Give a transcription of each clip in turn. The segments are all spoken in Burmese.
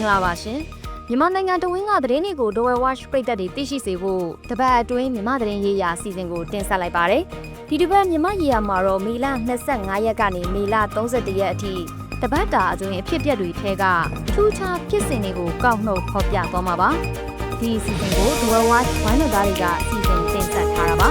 င်္ဂလာပါရှင်မြန်မာနိုင်ငံတဝင်းကသတင်းတွေကို Dowel Watch ပရိသတ်တွေသိရှိစေဖို့တပတ်အတွင်းမြန်မာသတင်းရေးရာအစီအစဉ်ကိုတင်ဆက်လိုက်ပါတယ်ဒီတစ်ပတ်မြန်မာရေးရာမှာတော့မေလ25ရက်ကနေမေလ31ရက်အထိတပတ်တာအတွင်းအဖြစ်အပျက်တွေထဲကထူးခြားဖြစ်စဉ်တွေကိုကောက်နှုတ်ဖော်ပြသွားမှာပါဒီအစီအစဉ်ကို Dowel Watch ဝိုင်းတော်သားတွေကအစီအစဉ်တင်ဆက်ထားတာပါ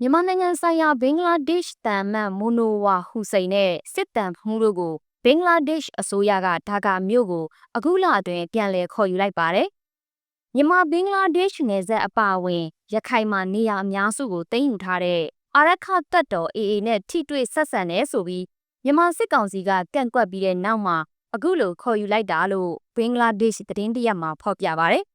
မြန်မာနိုင်ငံဆိုင်ရာဘင်္ဂလားဒေ့ရှ်တန်မန်မိုနိုဝါဟူစိန်နဲ့စစ်တမ်းမှုတို့ကို ဘင်္ဂလားဒေ့ရှ်အစိုးရကဒါကာမြို့ကိုအခုလအတွင်းပြန်လည်ခေါ်ယူလိုက်ပါတယ်။မြန်မာဘင်္ဂလားဒေ့ရှ်နယ်စပ်အပါအဝင်ရခိုင်မှာနေရာအများစုကိုသိမ်းယူထားတဲ့အာရခတပ်တော် AA နဲ့ထိတွေ့ဆက်ဆံနေဆိုပြီးမြန်မာစစ်ကောင်စီကကန့်ကွက်ပြီးတဲ့နောက်မှာအခုလိုခေါ်ယူလိုက်တာလို့ဘင်္ဂလားဒေ့ရှ်သတင်းတရက်မှာဖော်ပြပါတယ်။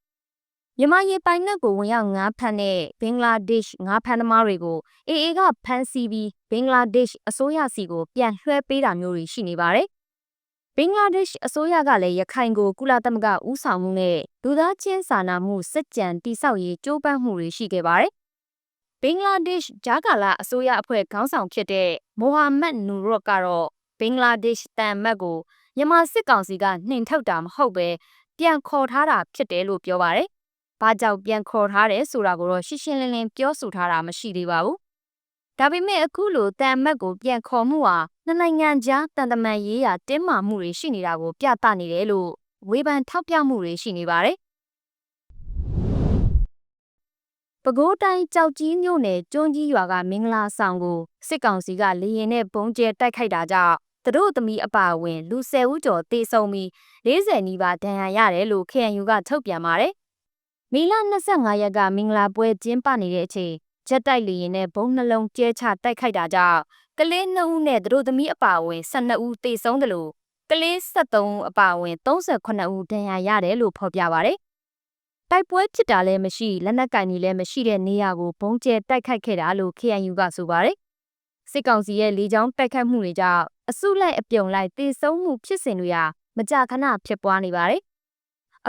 မြန်မာရေပိုင်နက်ကိုဝင်ရောက်ငါးဖမ်းတဲ့ဘင်္ဂလားဒေ့ရှ်ငါးဖမ်းသမားတွေကို AA ကဖမ်းဆီးပြီးဘင်္ဂလားဒေ့ရှ်အစိုးရစီကိုပြန်လွှဲပေးတာမျိုးတွေရှိနေပါတယ် ဘင်္ဂလားဒေ့ရှ်အစိုးရကလည်းရခိုင်ကိုကုလသမဂ္ဂဦးဆောင်မှုနဲ့လူသားချင်းစာနာမှုစစ်ကြံတိစောက်ရေးကြိုးပမ်းမှုတွေရှိခဲ့ပါတယ်။ဘင်္ဂလားဒေ့ရှ်ဂျာကာလာအစိုးရအဖွဲ့ခေါင်းဆောင်ဖြစ်တဲ့မိုဟာမက်နူရော့ကတော့ဘင်္ဂလားဒေ့ရှ်တန်မတ်ကိုမြန်မာစစ်ကောင်စီကနှင်ထုတ်တာမဟုတ်ပဲပြန်ခေါ်ထားတာဖြစ်တယ်လို့ပြောပါတယ်။ဘာကြောင့်ပြန်ခေါ်ထားတယ်ဆိုတာကိုတော့ရှင်းရှင်းလင်းလင်းပြောဆိုထားတာမရှိသေးပါဘူး။ ဒါပေမဲ့အခုလိုတန်မတ်ကိုပြန်ခေါ်မှုဟာနှစ်နိုင်ငံကြားတန်တမန်ရေးရာတင်းမာမှုတွေရှိနေတာကိုပြသနေတယ်လို့ဝေဖန်ထောက်ပြမှုတွေရှိနေပါတယ်။ပဲခူးတိုင်းကြောက်ကြီးမြို့နယ်ကျွန်းကြီးရွာကမင်္ဂလာဆောင်ကိုစစ်ကောင်စီကလေရင်နဲ့ပုံကျဲတိုက်ခိုက်တာကြောင့်သူတို့သမီးအပါအဝင်လူ10ဦးကျော်တေဆုံးပြီး40နီးပါးဒဏ်ရာရတယ်လို့ KNU ကထုတ်ပြန်ပါတယ်။မီလ25ရက်ကမင်္ဂလာပွဲကျင်းပနေတဲ့အချိန် ဂျက်တိုက်လေရင်နဲ့ဘုံနှလုံးကျဲချတိုက်ခိုက်တာကြောင့်ကလေး2ဦးနဲ့သူတို့သမီးအပါအဝင်12ဦးသေဆုံးတယ်လို့ကလေး73ဦးအပါအဝင်38ဦးဒဏ်ရာရတယ်လို့ဖော်ပြပါဗျ။တိုက်ပွဲဖြစ်တာလည်းမရှိလက်နက်ကင်ကြီးလည်းမရှိတဲ့နေရာကိုဘုံကျဲတိုက်ခိုက်ခဲ့တာလို့ KNU ကဆိုပါတယ်။စစ်ကောင်စီရဲ့လေကြောင်းတိုက်ခိုက်မှုတွေကြောင့်အစုလိုက်အပြုံလိုက်သေဆုံးမှုဖြစ်စဉ်တွေဟာမကြာခဏဖြစ်ပွားနေပါတယ်။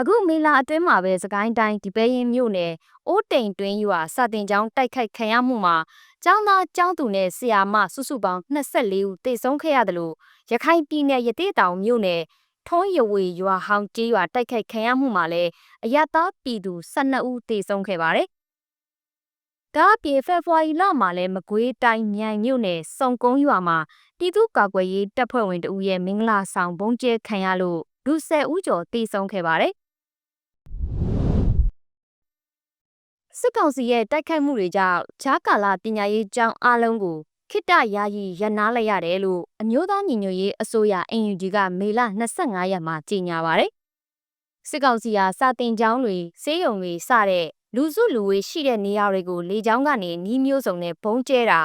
အခုမေလာအတွင်းမှာပဲစကိုင်းတိုင်းဒီပဲရင်မြို့နယ်အိုးတိန်တွင်းရွာစာတင်ကျောင်းတိုက်ခိုက်ခံရမှုမှာကျောင်းသားကျောင်းသူနဲ့ဆရာမစုစုပေါင်း24ဦးသေဆုံးခဲ့ရတယ်လို့ရခိုင်ပြည်နယ်ရသေးတောင်မြို့နယ်ထုံးရဝေရွာဟောင်းကျေးရွာတိုက်ခိုက်ခံရမှုမှာလည်းအရသာပြည်သူ12ဦးသေဆုံးခဲ့ပါတယ်။ဒါအပြင်ဖေဖော်ဝါရီလမှာလည်းမကွေးတိုင်းမြိုင်မြို့နယ်စုံကုန်းရွာမှာပြည်သူ့ကာကွယ်ရေးတပ်ဖွဲ့ဝင်တဦးရဲ့မင်္ဂလာဆောင်ဘုံကျဲခံရလို့လူ10ဦးကျော်သေဆုံးခဲ့ပါတယ်။ စစ်ကောင်စီရဲ့တိုက်ခိုက်မှုတွေကြောင့်ဂျားကာလာပညာရေးကျောင်းအားလုံးကိုခိတယာယီရနာလိုက်ရတယ်လို့အမျိုးသားညီညွတ်ရေးအစိုးရ NUG ကမေလ25ရက်မှာကြေညာပါတယ်။စစ်ကောင်စီဟာစာတင်ကျောင်းတွေစေးရုံတွေစတဲ့လူစုလူဝေးရှိတဲ့နေရာတွေကိုလေကြောင်းကနေနှီးမျိုးစုံနဲ့ဘုံကျဲတာ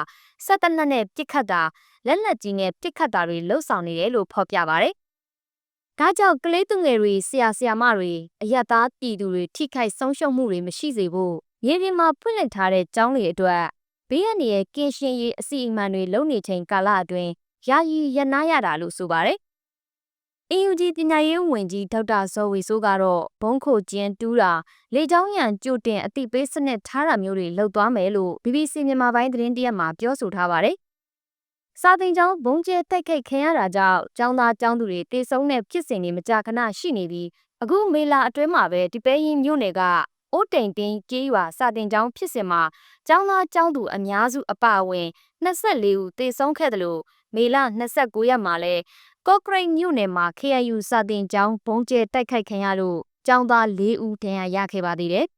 စက်တနက်နဲ့ပစ်ခတ်တာလက်လက်ကြီးနဲ့ပစ်ခတ်တာတွေလှုပ်ဆောင်နေတယ်လို့ဖော်ပြပါတယ်။ဒါကြောင့်ကလေးသူငယ်တွေဆရာဆရာမတွေအယက်သားပြည်သူတွေထိခိုက်ဆုံးရှုံးမှုတွေမရှိစေဖို့ ရေပြင်မှာဖွင့်လှစ်ထားတဲ့ကျောင်းတွေအတွက်ဘေးရန်ရဲ့ကင်းရှင်းရေးအစီအမံတွေလုပ်နေချိန်ကာလအတွင်းယာယီရနာရတာလို့ဆိုပါတယ်။ AUG ပညာရေးဝန်ကြီးဒေါက်တာဇော်ဝေဆိုးကတော့ဘုံခိုကျင်းတူးတာလေကြောင်းရန်ကြိုတင်အသိပေးစနစ်ထားတာမျိုးတွေလုပ်သွားမယ်လို့ BBC မြန်မာပိုင်းသတင်းတရက်မှာပြောဆိုထားပါတယ်။စာသင်ကျောင်းဘုံကျဲတိုက်ခိုက်ခံရတာကြောင့်ကျောင်းသားကျောင်းသူတွေတေဆုံးတဲ့ဖြစ်စဉ်တွေမကြာခဏရှိနေပြီးအခုမေလာအတွင်းမှာပဲဒီပဲရင်မြို့နယ်က အိုးတိန်တင်းကျေးရွာစာတင်ကျောင်းဖြစ်စဉ်မှာကျောင်းသားကျောင်းသူအများစုအပအဝင်24ဦးသေဆုံးခဲ့တယ်လို့မေလ29ရက်မှာလဲကော့ကရိတ်မြို့နယ်မှာ KIU စာတင်ကျောင်းဘုံကျဲတိုက်ခိုက်ခံရလို့ကျောင်းသား၄ဦးဒဏ်ရာရခဲ့ပါသေးတယ်။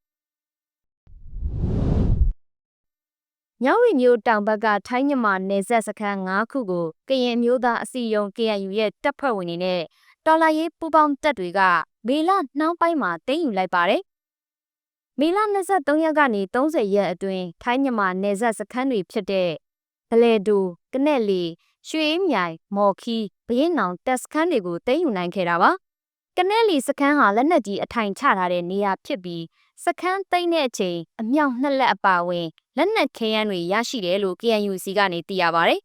မြောက်ရီမျိုးတောင်ဘက်ကထိုင်းမြန်မာနယ်စပ်စခန်း၅ခုကိုကရင်မျိုးသားအစည်းအရုံး KIU ရဲ့တပ်ဖွဲ့ဝင်တွေနဲ့တော်လာရေးပူပေါင်းတပ်တွေကမေလနှောင်းပိုင်းမှာတင်းယူလိုက်ပါတယ်။ မေလ23ရက်ကနေ30ရက်အတွင်းထိုင်းမြန်မာနယ်စပ်စခန်းတွေဖြစ်တဲ့ဗလဲဒူကနက်လီရွှေမြိုင်မော်ခီဘရင်နောင်တပ်စခန်းတွေကိုသိမ်းယူနိုင်ခဲ့တာပါကနက်လီစခန်းဟာလက်နက်ကြီးအထိုင်ချထားတဲ့နေရာဖြစ်ပြီးစခန်းသိမ်းတဲ့အချိန်အမြောက်နှစ်လက်အပါဝင်လက်နက်ခဲယမ်းတွေရရှိတယ်လို့ KNUC ကနေသိရပါတယ်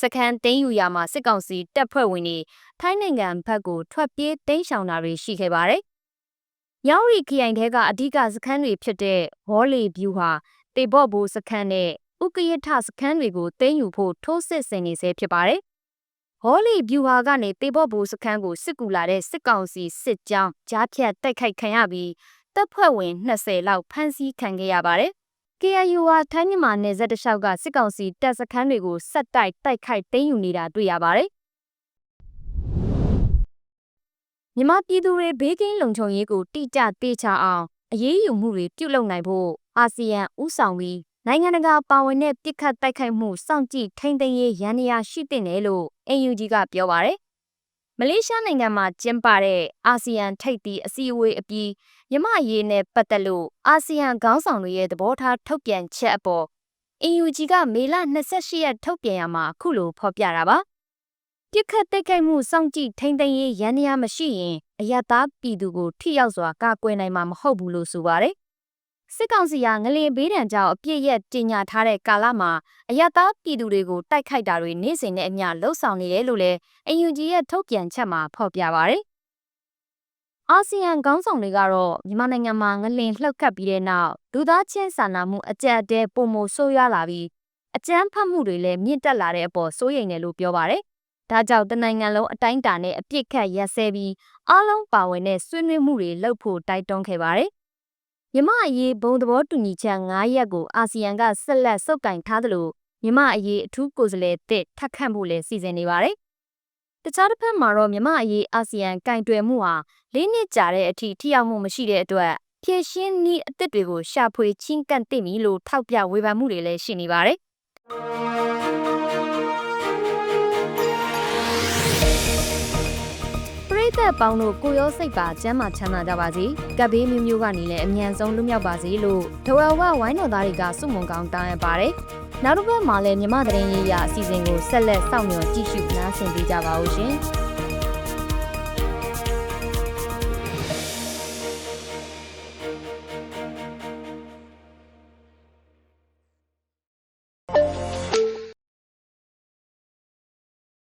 စခန်းသိမ်းယူရာမှာစစ်ကောင်စီတပ်ဖွဲ့ဝင်တွေထိုင်းနိုင်ငံဘက်ကိုထွက်ပြေးတိမ်းရှောင်တာတွေရှိခဲ့ပါတယ်။ ရောင်းရီခရိုင်ထဲကအဓိကစခန်းတွေဖြစ်တဲ့ဝေါ်လီဗျူဟာတေဘော့ဘိုးစခန်းနဲ့ဥကရထစခန်းတွေကိုသိမ်းယူဖို့ထိုးစစ်ဆင်နေဆဲဖြစ်ပါတယ်ဟောလီဗျူဟာကနေတေဘော့ဘူစခန်းကိုစစ်ကူလာတဲ့စစ်ကောင်စီစစ်ကြောင်းကြားဖြတ်တိုက်ခိုက်ခံရပြီးတပ်ဖွဲ့ဝင်20လောက်ဖမ်းဆီးခံခဲ့ရပါတယ်။ KIU ဟာထိုင်းမြန်မာနယ်စပ်တစ်လျှောက်ကစစ်ကောင်စီတပ်စခန်းတွေကိုဆက်တိုက်တိုက်ခိုက်သိမ်းယူနေတာတွေ့ရပါတယ်။ မြန်မာပြည်သူတွေဘေးကင်းလုံခြုံရေးကိုတိကျတေချအောင်အရေးယူမှုတွေပြုလုပ်နိုင်ဖို့အာဆီယံဥဆောင်ပြီးနိုင်ငံတကာပါဝင်တဲ့ပြစ်ခတ်တိုက်ခိုက်မှုစောင့်ကြည့်ထိန်းသိမ်းရေးရန်ရာရှိတဲ့နယ်လို့ AUG ကပြောပါရယ်မလေးရှားနိုင်ငံမှာကျင်းပတဲ့အာဆီယံထိပ်သီးအစည်းအဝေးအပြီးမြမအရေးနဲ့ပတ်သက်လို့အာဆီယံခေါင်းဆောင်တွေရဲ့သဘောထားထုတ်ပြန်ချက်အပေါ် AUG ကမေလ28ရက်ထုတ်ပြန်ရမှာအခုလိုဖော်ပြတာပါ ပြစ်ခတ်တိုက်ခိုက်မှုစောင့်ကြည့်ထိန်းသိမ်းရေးရန်ရာမရှိရင်အယက်သားပြည်သူကိုထိရောက်စွာကာကွယ်နိုင်မှာမဟုတ်ဘူးလို့ဆိုပါတယ်စစ်ကောင်စီကငလင်ဘေးဒဏ်ကြောင့်အပြစ်ရက်တင်ညာထားတဲ့ကာလမှာအယက်သားပြည်သူတွေကိုတိုက်ခိုက်တာတွေနေ့စဉ်နဲ့အမျှလှုပ်ဆောင်နေတယ်လို့လည်းအယူဂျီရဲ့ထုတ်ပြန်ချက်မှာဖော်ပြပါရယ်အာဆီယံခေါင်းဆောင်တွေကတော့မြန်မာနိုင်ငံမှာငလင်လှုပ်ခတ်ပြီးတဲ့နောက်လူသားချင်းစာနာမှုအကြက်အတဲပုံမိုဆိုးရွားလာပြီးအကြမ်းဖက်မှုတွေလည်းမြင့်တက်လာတဲ့အပေါ်စိုးရိမ်တယ်လို့ပြောပါရယ် ဒါကြောင့်တနိုင်ငံလုံးအတိုင်းအတာနဲ့အပြစ်ခတ်ရက်စဲပြီးအားလုံးပါဝင်တဲ့ဆွေးနွေးမှုတွေလုပ်ဖို့တိုက်တွန်းခဲ့ပါတယ်မြမအရေးဘုံသဘောတူညီချက်9ရက်ကိုအာဆီယံကဆက်လက်စုပ်ကိုင်ထားသလိုမြမအရေးအထူးကိုယ်စားလှယ်တစ်ထပ်ခန့်ဖို့လည်းစီစဉ်နေပါတယ်။တခြားတစ်ဖက်မှာတော့မြမအရေးအာဆီယံကင်တွယ်မှုဟာလေးနှစ်ကြာတဲ့အထိထိရောက်မှုမရှိတဲ့အတွက်ဖြည့်ရှင်းနည်းအသစ်တွေကိုရှာဖွေချင်းကန့်သိပြီလို့ထောက်ပြဝေဖန်မှုတွေလည်းရှိနေပါတယ်။ သက်ပေါင်းတို့ကိုရောစိတ်ပါကျမ်းမာချမ်းသာကြပါစေ။ကပ်ဘေးမျိုးမျိုးကနေလည်းအမြန်ဆုံးလွတ်မြောက်ပါစေလို့ဒဝဝဝိုင်းတော်သားတွေကစုမုံကောင်းတောင်းရပါတယ်။နောက်တစ်ပတ်မှာလည်းမြမသတင်းရေးရာအစီအစဉ်ကိုဆက်လက်စောင့်မျှော်ကြည့်ရှုနားဆင်ပေးကြပါဦးရှင်။